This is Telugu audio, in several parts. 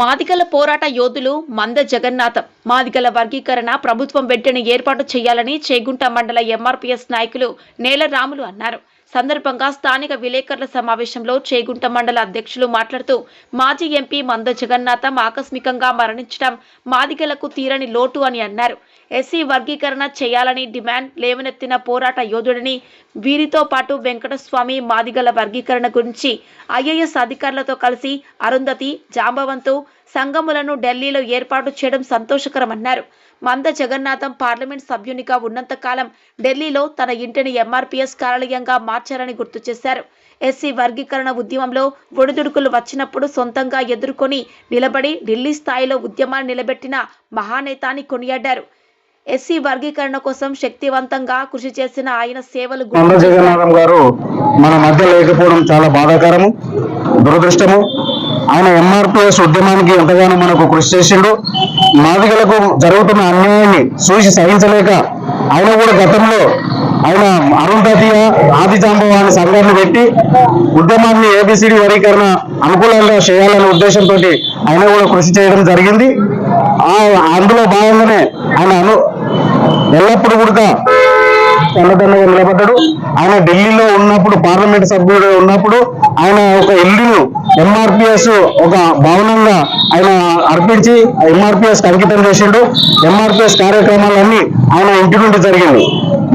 మాదిగల పోరాట యోధులు మంద జగన్నాథం. మాదిగల వర్గీకరణ ప్రభుత్వం వెంటనే ఏర్పాటు చేయాలని చేగుంట మండల ఎంఆర్పీఎస్ నాయకులు నేల రాములు అన్నారు. సందర్భంగా స్థానిక విలేకరుల సమావేశంలో చేగుంట మండల అధ్యక్షులు మాట్లాడుతూ మాజీ ఎంపీ మంద జగన్నాథం ఆకస్మికంగా మరణించడం మాదిగలకు తీరని లోటు అని అన్నారు. ఎస్సీ వర్గీకరణ చేయాలని డిమాండ్ లేవనెత్తిన పోరాట యోధుడిని వీరితో పాటు వెంకటస్వామి మాదిగల వర్గీకరణ గురించి ఐఏఎస్ అధికారులతో కలిసి అరుంధతి జాంబవంతు సంఘములను ఢిల్లీలో ఏర్పాటు చేయడం సంతోషకరమన్నారు. మంద జగన్నాథం పార్లమెంట్ సభ్యునిగా ఉన్నంతకాలం ఢిల్లీలో తన ఇంటిని ఎంఆర్పీఎస్ కార్యాలయంగా మార్చారని గుర్తు చేశారు. ఎస్సీ వర్గీకరణ ఉద్యమంలో ఒడిదుడుకులు వచ్చినప్పుడు సొంతంగా ఎదుర్కొని నిలబడి ఢిల్లీ స్థాయిలో ఉద్యమాన్ని నిలబెట్టిన మహానేతాన్ని కొనియాడారు. ఎస్సీ వర్గీకరణ కోసం శక్తివంతంగా కృషి చేసిన ఆయన సేవలు మంద గుర్తు చేశారు. జగన్నాథం గారు మన మధ్య లేకపోవడం చాలా బాధాకరము దురదృష్టము. ఆయన ఎంఆర్పిఎస్ ఉద్యమానికి ఎంతగానో మనకు కృషి చేసిండు. మాదిగలకు జరుగుతున్న అన్యాయాన్ని చూసి సహించలేక ఆయన కూడా గతంలో ఆయన అరుంధతీయ ఆదిజాంబవ అనే సంఘాన్ని పెట్టి ఉద్యమాన్ని ఏబిసిడి వర్గీకరణ అనుకూలంగా చేయాలనే ఉద్దేశంతో ఆయన కూడా కృషి చేయడం జరిగింది. ఆ అందులో భాగంగానే ఆయన అను ఎల్లప్పుడూ కూడా తెల్లదండగా నిలబడ్డాడు. ఆయన ఢిల్లీలో ఉన్నప్పుడు పార్లమెంట్ సభ్యుడు ఉన్నప్పుడు ఆయన ఒక ఇల్లును ఎంఆర్పిఎస్ ఒక భవనంగా ఆయన అర్పించి ఎంఆర్పిఎస్ అంకితం చేసిండు ఎంఆర్పిఎస్ కార్యక్రమాలన్నీ ఆయన ఇంటి నుండి జరిగింది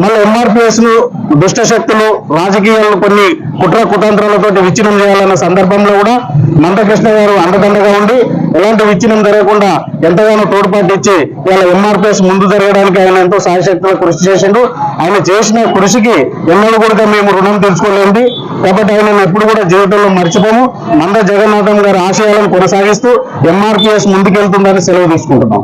మళ్ళీ ఎంఆర్పిఎస్ను దుష్ట శక్తులు రాజకీయాలను కొన్ని కుట్ర కుతంత్రాలతో విచ్ఛిన్నం చేయాలన్న సందర్భంలో కూడా మందకృష్ణ గారు అండదండగా ఉండి ఎలాంటి విచ్ఛిన్నం జరగకుండా ఎంతగానో తోడ్పాటు ఇచ్చి ఇవాళ ఎంఆర్పిఎస్ ముందు జరగడానికి ఆయన ఎంతో సాయశక్తులు కృషి చేసిండు. ఆయన చేసిన కృషికి ఎన్నడూ కూడా మేము రుణం తెలుసుకోలేండి కాబట్టి ఆయన ఎప్పుడు కూడా జీవితంలో మర్చిపోము. మంద జగన్నాథం గారి ఆశయాలను కొనసాగిస్తూ ఎంఆర్పిఎస్ ముందుకెళ్తుందని సెలవు తీసుకుంటున్నాం.